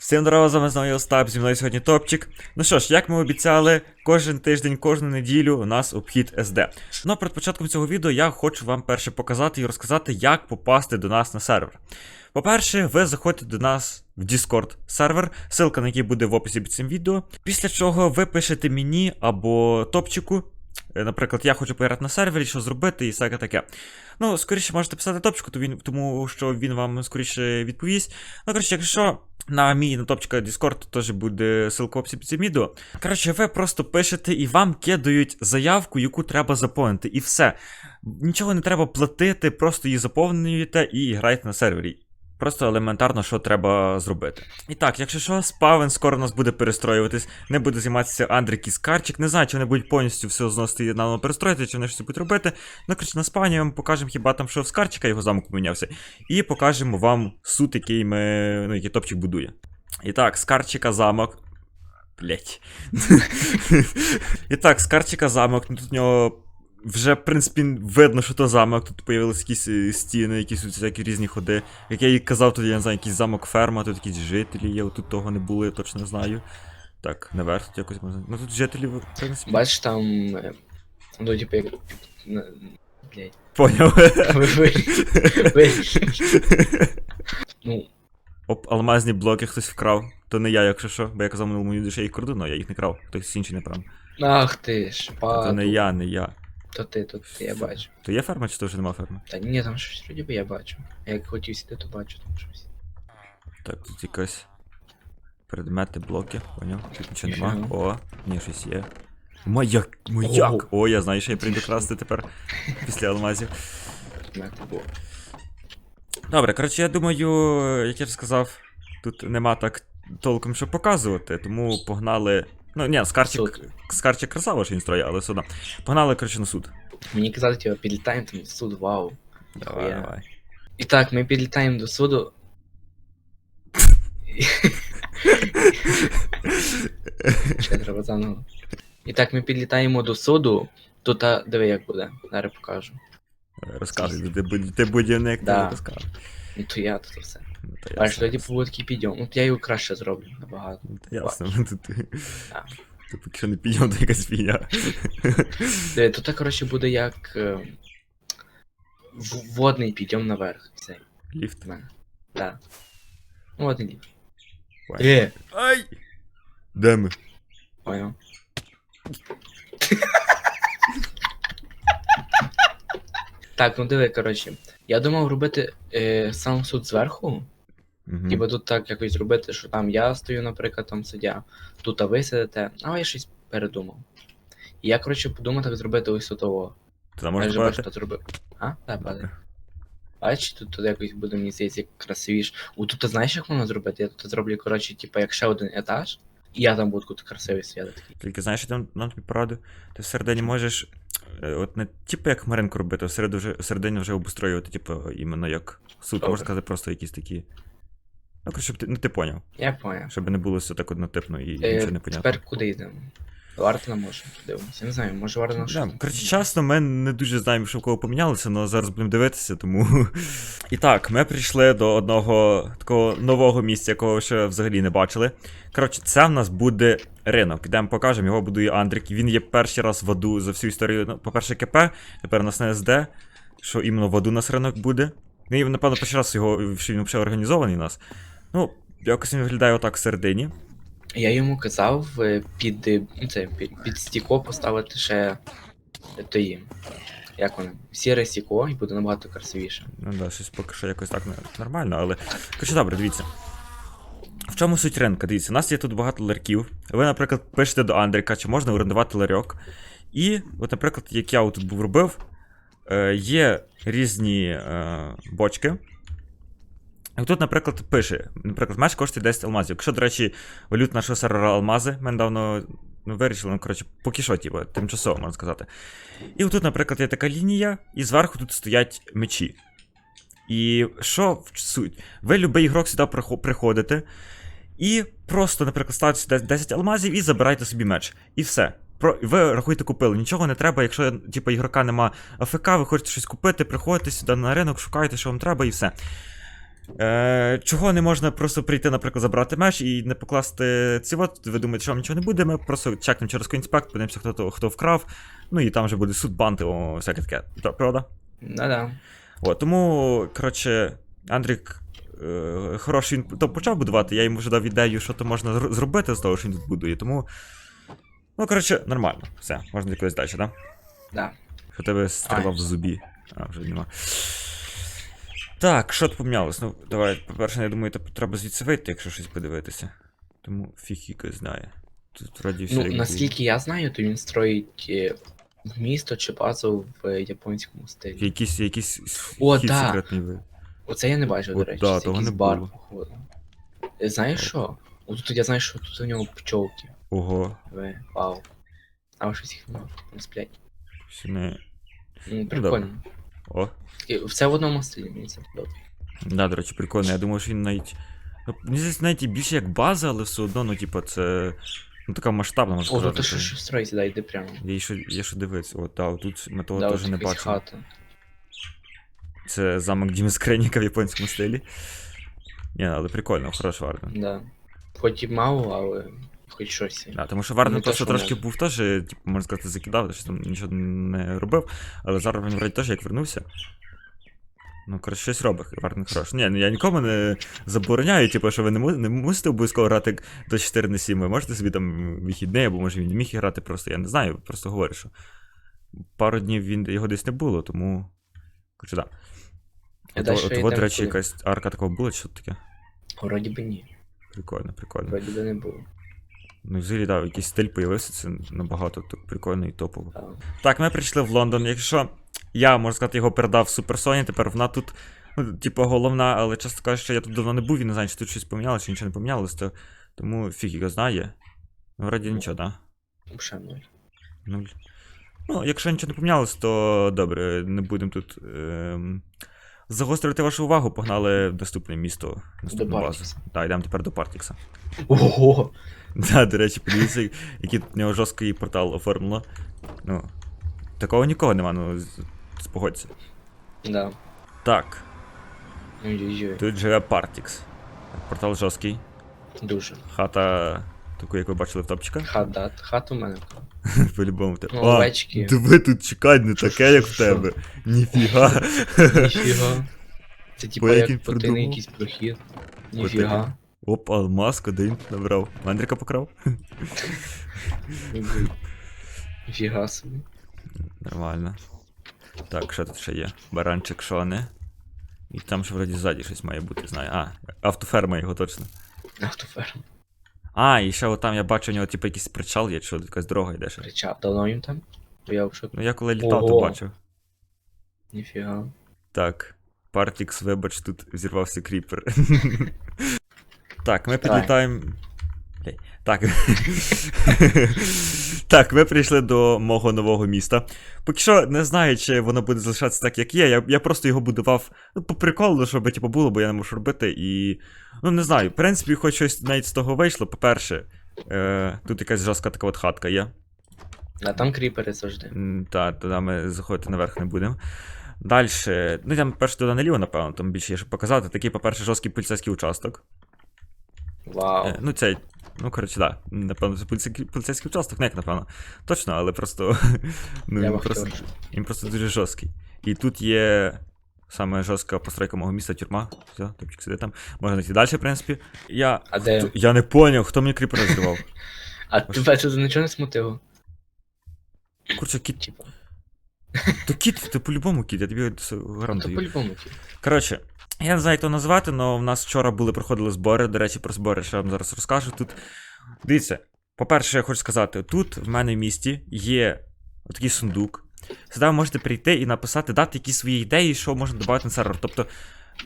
Всім здорово, з вами знову Остап, зі мною сьогодні топчик. Ну що ж, як ми обіцяли, кожен тиждень, кожну неділю у нас обхід SD. Ну перед початком цього відео я хочу вам перше показати і розказати, як попасти до нас на сервер. По-перше, ви заходите до нас в Discord сервер, ссылка на який буде в описі під цим відео. Після чого ви пишете мені або топчику. Е, Наприклад, я хочу пограти на сервері, що зробити і всяке таке. Ну, скоріше можете писати топчику, тому що він вам скоріше відповість. Ну, коротше, якщо на мій на топчика Discord теж буде ссылка в під цим відео. Коротше, ви просто пишете і вам кидають заявку, яку треба заповнити, і все. Нічого не треба платити, просто її заповнюєте і граєте на сервері. Просто елементарно, що треба зробити. І так, якщо що, спавен скоро у нас буде перестроюватись, не буде займатися Андрік і Скарчик. Не знаю, чи вони будуть повністю все зносити і наново перестроїти, чи вони щось будуть робити. Ну, коротше, на спавні ми покажемо хіба там, що в Скарчика його замок помінявся. І покажемо вам суд, який ми. ну, який топчик будує. І так, Скарчика замок. Блять. І так, Скарчика замок, тут в нього. Вже, в принципі, видно, що то замок, тут появилися якісь е, стіни, якісь всякі різні ходи. Як я і казав, тут я не знаю, якийсь замок ферма, тут якісь жителі є, тут того не було, я точно не знаю. Так, наверх тут якось можна. Ну тут жителі, в принципі. Бачиш там. е, Ну, типу, як. на- Поняв. Ну, Оп, алмазні блоки хтось вкрав. То не я, якщо що, бо я казав минулому відео, що я їх краду, але я їх не крав. Хтось інший не прав. ах ти ж, То не я, не я. То ти, то ти, я бачу. То є ферма чи то вже нема ферми? Та ні, там щось вроді би я бачу. А Як хотів сюди, то бачу там щось. Так, тут якась. Предмети, блоки, поняв? Тут нічого Ніфіга. нема. О, ні, щось є. Маяк, маяк! О, я знаю, що я прийду красти тепер після алмазів. Предмети було. Добре, коротше, я думаю, як я вже сказав, тут нема так толком що показувати, тому погнали. Ну, ні, скарчик, Суд. скарчик красава, що він строє, але все одно. Погнали, коротше, на суд. Мені казали, типу, підлітаємо там в суд, вау. Давай, Ніхуя. давай. І так, ми підлітаємо до суду. Ще треба заново. І так, ми підлітаємо до суду. Тут, а, диви, як буде. Зараз покажу. Розказуй, ти, будь- ти будівник, Да. ти розкажеш. Ну то я тут все. Ну, то ясно. тоді буде такий підйом. Ну, я його краще зроблю набагато. Ну, ясно, ну, тут ти. Ти поки що не підняв, то якась фігня. Диви, Тут, коротше, буде як е, водний підйом наверх. Ліфт. Так. Ну, водний ліфт. Ой. Е, Ай! Де ми? понял. Так, ну диви, коротше. Я думав робити е, сам суд зверху. Мгм. Типа тут так якось зробити, що там я стою, наприклад, там сидя, тут а ви сидите, а я щось передумав. І я, коротше, подумав так зробити ось того. Я можна вже подати? що зробив. А? Так, падає. Бачиш, тут, тут якось буде, мені здається, красивіше. У тут ти знаєш, як воно зробити? Я тут зроблю, коротше, типа, як ще один етаж, я там буду тут красивий стояти. Тільки знаєш, що там нам тобі пораду. Ти всередині можеш. е, От не типу як хмаринку робити, а всередині вже, всередині вже обустроювати, типу, іменно як суд, Добре. можна сказати, просто якісь такі. Ну, коротше, щоб ти, ну, ти поняв. Я поняв. Щоб не було все так однотипно і Е, нічого не понятно. тепер куди йдемо? Варто нам може подивимося. Я не знаю, може варто на Да, коротше, чесно, ми не дуже знаємо, що в кого помінялося, але зараз будемо дивитися, тому. І так, ми прийшли до одного такого нового місця, якого ще взагалі не бачили. Коротше, це в нас буде ринок. Ідемо покажемо, його будує Андрік. Він є перший раз в аду за всю історію. Ну, по-перше, КП, тепер у нас на СД, що іменно в аду у нас ринок буде. Ну і, напевно, перший раз його, що він взагалі організований у нас. Ну, якось він виглядає отак всередині. Я йому казав е, під, е, ну, це, під, під стіко поставити ще тої. Як вони? Сіре стіко і буде набагато красивіше. Ну да, щось поки що якось так нормально, але. Коротше, добре, дивіться. В чому суть ринка? Дивіться, у нас є тут багато ларьків. Ви, наприклад, пишете до Андріка, чи можна орендувати ларьок. І, от, наприклад, як я тут був робив, е, є різні бочки. Тут, наприклад, пише: наприклад, меч коштує 10 алмазів. Якщо, до речі, валют нашого сервера алмази, ми недавно ну, вирішили, ну, коротше, поки що, типу, тимчасово, можна сказати. І отут, наприклад, є така лінія, і зверху тут стоять мечі. І що в суть? Ви любий ігрок сюди приходите, і просто, наприклад, ставите сюди 10 алмазів і забирайте собі меч. І все. Про, ви рахуйте, купили. Нічого не треба, якщо типу, ігрока нема АФК, ви хочете щось купити, приходите сюди на ринок, шукаєте, що вам треба, і все. Е, чого не можна просто прийти, наприклад, забрати меч і не покласти ці от, ви думаєте, що вам нічого не буде, ми просто чекнемо через коінспект, подивимося, хто, то- хто вкрав, ну і там вже буде суд банти, о, всяке таке. Правда? Да-да. От, тому, коротше, Андрік е, хороший він то почав будувати, я йому вже дав ідею, що то можна зробити з того, що він тут будує, тому. Ну, коротше, нормально. Все, можна якось далі, так? Да. Що тебе стріла в зубі. А, вже нема. Так, що тут помінялось? Ну, давай, по-перше, я думаю, треба звідси вийти, якщо щось подивитися. Тому його знає. Тут вроді все. Ну, було. наскільки я знаю, то він строїть е, місто чи базу в японському стилі. Якийсь, якийсь О, хід да. секретний ви. Оце я не бачив, до речі. да, це якийсь бар, було. походу. Е, Знаєш що? От тут я знаю, що тут у нього пчолки. Ого, Ви, вау. А щось їх нема, не сплять. ще не. Ну, прикольно. О. Таке, Все в одному стилі, мені це подобається. Да, до речі, прикольно. Я думав, що він навіть. Ну, мені здається, навіть і більше як база, але все одно, ну, типу, це. Ну, така масштабна, можна О, сказати. тут що, що строїться, да, йди прямо. Є що, є що дивитися. От, да, тут ми того да, теж от не якась бачили. хата. Це замок Діми Скреніка в японському стилі. Ні, але прикольно, хороша варна. Да. Хоч і мало, але хоч щось. Да, тому що Варнен Не просто трошки був теж, типу, можна сказати, закидав, що там нічого не робив, але зараз він вроді теж як вернувся. Ну, коротше, щось робить, Варнен хороший. Ні, ну я нікому не забороняю, типу, що ви не, му- не мусите обов'язково грати до 4 на 7. Ви можете собі там вихідний, або може він не міг грати просто, я не знаю, просто говорю, що пару днів він його десь не було, тому. Коротше, да. А От, от, от, до речі, якась арка такого була, чи що таке? Вроді би ні. Прикольно, прикольно. Вроді би не було. Ну, взагалі, да, якийсь стиль появився, це набагато так прикольно і топово. Так, ми прийшли в Лондон. Якщо я, можна сказати, його передав Суперсоні, тепер вона тут, ну, типу, головна, але часто кажуть, що я тут давно не був і не знаю, чи тут щось помінялося, чи нічого не помінялося, то тому фіг його знає. Ну, вроді нічого, да? Ще нуль. Нуль. Ну, якщо нічого не помінялось, то добре, не будемо тут ем, загострювати вашу увагу, погнали в наступне місто, наступну базу. Партікса. Так, йдемо тепер до Партікса. Ого! Да, до речі, подивіться, який тут в нього жорсткий портал оформлено. Ну, такого нікого нема, ну, спогодься. Да. Так, Ой-ой-ой. тут живе Партікс. Портал жорсткий. Дуже. Хата, таку, як ви бачили в топчиках. Хат, да. Хат у мене. По-любому тебе. Ну, А, овечки. диви тут чекать не Що, таке, що, як в що? тебе. Ніфіга. Ніфіга. Це типа як потайний якийсь прохід. Ніфіга. Оп, алмаз, куди він набрав. Мандрика покрав? Ніфіга собі. Нормально. Так, що тут ще є? Баранчик шоне. І там ще вроді ззаді щось має бути, знаю. А, автоферма його точно. Автоферм. А, і ще отам я бачу, у нього типу якийсь причал є, що якась дорога йде ще. Причал, Давно їм там? Я вже... Ну я коли літав, то Ого. бачив. Ніфіга. Так. Партікс, вибач, тут взірвався кріпер. так, ми Так. підлітаємо. Так. так, ми прийшли до мого нового міста. Поки що не знаю, чи воно буде залишатися так, як є. Я, я просто його будував ну, по приколу, щоб типу, було, бо я не можу робити. І. Ну, не знаю. В принципі, хоч щось навіть з того вийшло. По-перше, е, тут якась жорстка така от хатка є. А там кріпери завжди. М, Та, туди ми заходити наверх не будемо. Далі. Ну, там перше туди наліво, напевно, там більше є що показати. Такий, по-перше, жорсткий поліцейський участок. Вау. Е, ну, цей. Ну, коротше, так. Да. Напевно, це поліцейський, поліцейський участок, не як, напевно. Точно, але просто. ну, він, просто він просто дуже жорсткий. І тут є саме жорстка постройка мого міста тюрма. Все, топчик сидить там. Можна йти далі, в принципі. Я. А де? Хто- Я не поняв, хто мені кріпер розривав. А тебе це нічого не смутило? Курча, кіт. То кіт, то по-любому кіт, я тобі Ну, то по-любому. типу. Коротше, я не знаю, як то назвати, але в нас вчора були проходили збори. До речі, про збори ще вам зараз розкажу. Тут. Дивіться, по-перше, я хочу сказати: тут в мене в місті є такий сундук. Сюди ви можете прийти і написати, дати якісь свої ідеї, що можна додати на сервер. Тобто,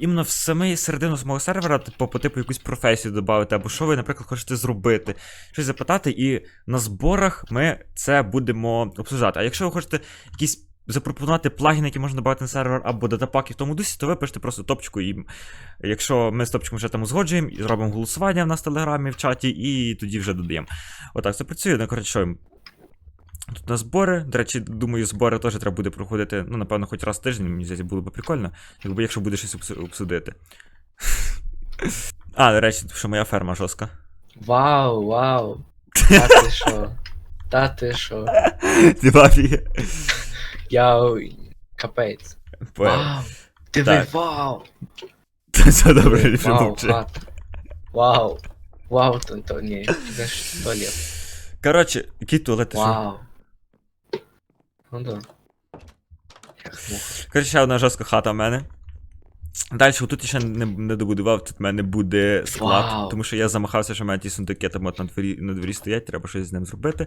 іменно в самий середину самого сервера, типу, по типу якусь професію додати, або що ви, наприклад, хочете зробити, щось запитати, і на зборах ми це будемо обсуждати. А якщо ви хочете якісь запропонувати плагіни, які можна додати на сервер, або датапаки в тому дусі, то ви пишете просто топчику. І якщо ми з топчиком вже там узгоджуємо, і зробимо голосування в нас в телеграмі, в чаті, і тоді вже додаємо. Отак це працює. Ну, коротше, Тут на збори. До речі, думаю, збори теж треба буде проходити, ну, напевно, хоч раз в тиждень, мені здається, було б прикольно, якби якщо буде щось обсудити. А, до речі, що моя ферма жорстка. Вау, вау. Та ти що? Та ти що? Ти бабі. Я капець. Вау. Диви, Так. вау. Все добре, Вау, хата. Вау. Вау, то, то ні, це ж туалет. Коротше, який туалет ти що? Вау. Ну да. Як муха. Коротше, ще одна жорстка хата в мене. Далі, тут я ще не, не добудував, тут в мене буде склад, Вау. тому що я замахався, що в мене ті сундуки там от на дворі, на дворі стоять, треба щось з ним зробити.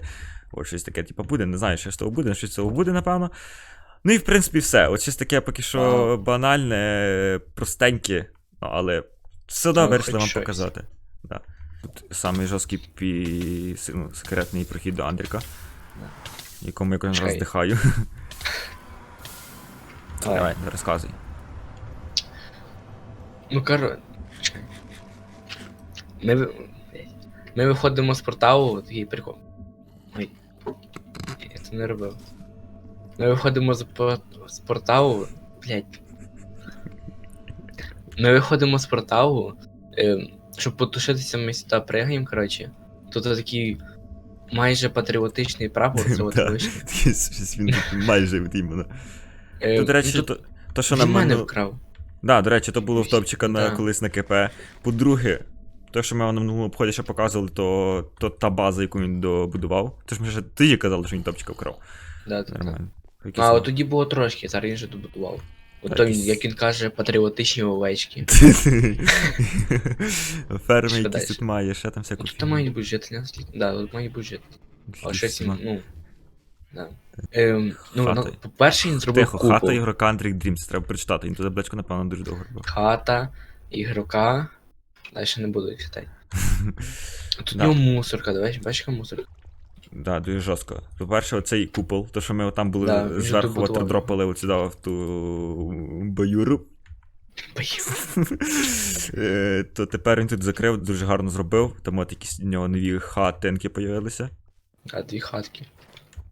От щось таке, типу, буде, не знаю, що з того буде, щось з цього буде, напевно. Ну і в принципі все. От щось таке поки що банальне, простеньке, ну, але все одно Ну, вирішили вам показати. Да. Тут самий жорсткий пі... ну, секретний прохід до Андріка, якому я кожен раз. Давай. Давай, розказуй. Ну, коротше. Ми, ми виходимо з порталу, такий прикол. Ой. Я це не робив. Ми виходимо з, по- з порталу. Блять. Ми виходимо з порталу. Е, щоб потушитися, ми сюди пригаємо, коротше. Тут такий майже патріотичний прапор, це от вийшло. Він майже от іменно. Е, Ну, до речі, то, що на мене мене. вкрав. Да, до речі, то було в топчика на, Да. колись на КП. По-друге, те, що ми на минулому обході ще показували, то, то та база, яку він добудував. Тож ми ще ти казали, що він топчика вкрав. Да, так, так. Нормально. Якийсь А, от тоді було трошки, зараз він же добудував. От то він, як він каже, патріотичні овечки. Ферми якісь тут має, ще там всяку. Тут мають бути жителі. Да, тут бути жителі. А щось ну. Да. Ем, ну, ну, по-перше, він зробив Тихо, купол. хата ігрока Андрік Дрімс, треба прочитати, він туди блечко, напевно, дуже довго робив. Хата, ігрока. Далі не буду їх читати. Тут у Да. нього мусорка, давай, бачиш, яка мусорка. Да, дуже жорстко. По-перше, оцей купол, то що ми там були Да, він зверху добудував. от дропали от сюди в ту баюру. Баю. Е, То тепер він тут закрив, дуже гарно зробив. Там от якісь у нього нові хатинки появилися. А дві хатки.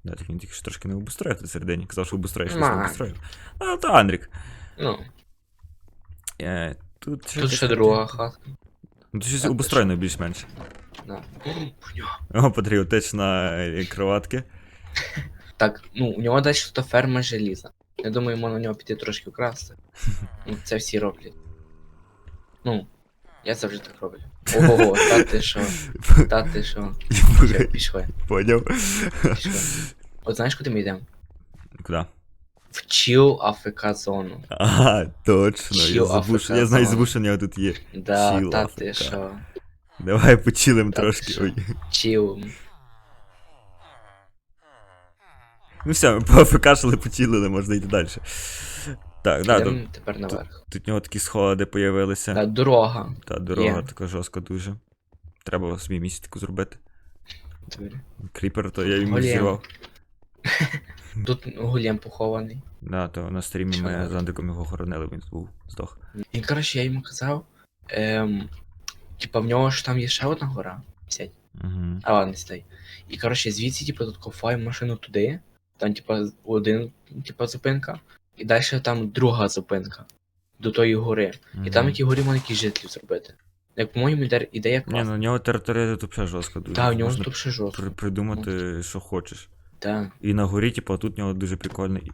Да, так він тільки що трошки не обустроїв тут всередині. Казав, що обустроїш, що Ма. не обустроїв. А, то Андрік. Ну, Е, Тут, тут ще друга хатка. Ну, Тут щось обустроєно більш-менш. Да. О, патріотична е, кроватки. Так, ну, у нього далі тут ферма желіза. Я думаю, можна у нього піти трошки вкрасти. Ну, це всі роблять. Ну, я завжди так роблю. Ого, та ти що, та ти що. Все, пішли, Поняв. пішли. От знаєш, куди ми йдемо? Куди? В чил АФК зону. Ага, точно. Я забув, я знаю, забув, нього тут є. Да, Chill та ти що. Давай почилим Та трошки. Ой. Чил. Ну все, ми пофкашили, почилили, можна йти далі. Так, да, тут, тепер наверх. тут у нього такі сходи появилися. Та дорога. Та дорога є. така жорстка дуже. Треба собі місяцьку зробити. Диви. Кріпер, то я йому зірвав. Тут голем похований. Да, то на стрімі ми Чого? з Андриком його хоронили, він був здох. І коротше, я йому казав. Ем, типа в нього ж там є ще одна гора. Сядь. Угу. А ладно, стай. І коротше, звідси, типу, тут кофаємо машину туди. Там, типа, один, типа, зупинка. І далі там друга зупинка. До тої гори. І там які горі можна якісь жителів зробити. Як по-моєму, іде- ідея Ні, ну класна. нього територія тут взагалі жорстка дуже. Та, у нього Можна тут ще жорстко. при- придумати, що хочеш. Так. І на горі, типу, тут у нього дуже прикольний.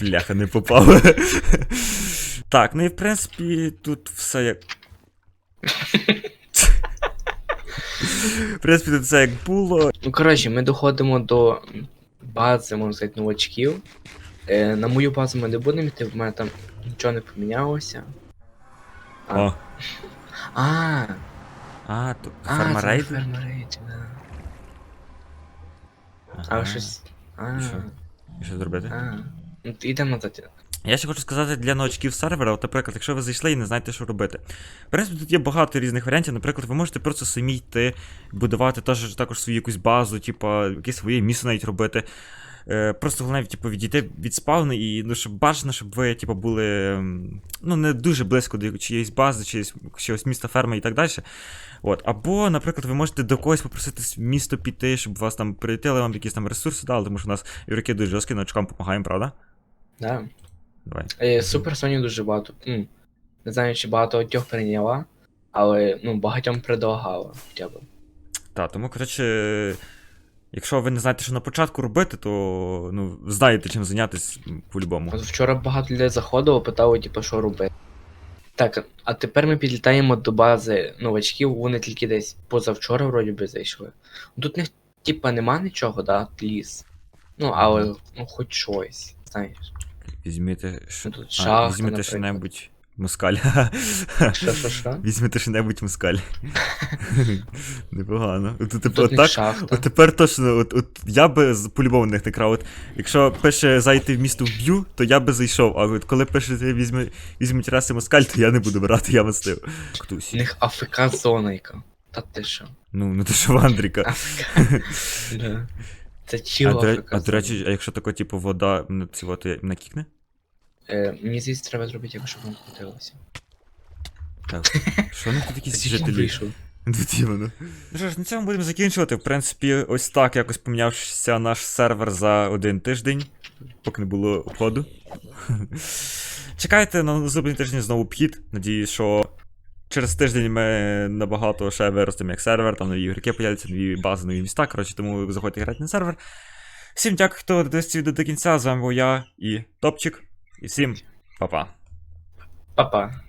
Бляха, не попав. так, ну і в принципі, тут все як. В принципі, тут все як було. Ну, коротше, ми доходимо до бази, можна сказати, новачків. Е, на мою базу ми не будемо йти, в мене там нічого не помінялося. А. О. А, А, а, фермарейд? фермарейд, да. А щось. А, що? І що зробити? а. Ну, назад. Я ще хочу сказати для новачків сервера, от, наприклад, якщо ви зайшли і не знаєте, що робити. В принципі, тут є багато різних варіантів. Наприклад, ви можете просто самі йти будувати теж, також свою якусь базу, типу, якесь своє місце навіть робити. Е, просто головне, типу, відійти від спавну і ну, щоб бажано, щоб ви, типу, були ну, не дуже близько до чиєїсь бази, чиєїсь, чогось міста ферми і так далі. От. Або, наприклад, ви можете до когось попросити в місто піти, щоб вас там прилетіли, вам якісь там ресурси дали, тому що у нас ігроки дуже жорсткі, новачкам допомагаємо, правда? Да. Давай. Е, Супер Сонів дуже багато. М, Не знаю, чи багато тьох прийняла, але ну, багатьом предлагала хоча б. Та, тому, коротше, якщо ви не знаєте, що на початку робити, то ну, знаєте, чим зайнятися по-любому. От вчора багато людей заходило, питали, типу, що робити. Так, а тепер ми підлітаємо до бази новачків, вони тільки десь позавчора вроді би зайшли. Тут них, типа, нема нічого, да, ліс. Ну, але ну, хоч щось, знаєш. Візьмете, що... Тут шахта, візьмете наприклад. що-небудь мускаль. Що, що, що? Візьмете що-небудь мускаль. Непогано. От, от, Тут так, от тепер точно, от, от я би з- по-любому не крав. От, якщо пише зайти в місто вб'ю, то я би зайшов. А от коли пише візьме, візьмуть раси москаль, то я не буду брати, я мастив. У них АФК зонайка. Та ти що? Ну, ну ти що Вандріка. Це чіло а до речі, а якщо тако, типу, вода на ці от накікне? Е, мені здається, треба зробити, якщо воно крутилося. Так. Що вони тут якісь жителі? Тут. Ну що ж, на цьому будемо закінчувати. В принципі, ось так якось помінявся наш сервер за один тиждень, поки не було обходу. Чекайте на наступний тиждень знову пхід. Надіюсь, що через тиждень ми набагато ще виростемо як сервер, там нові ігроки появляться, нові бази, нові міста. Коротше, тому заходьте грати на сервер. Всім дякую, хто дивився відео до кінця. З вами був я і Топчик. І всім па-па. Па-па.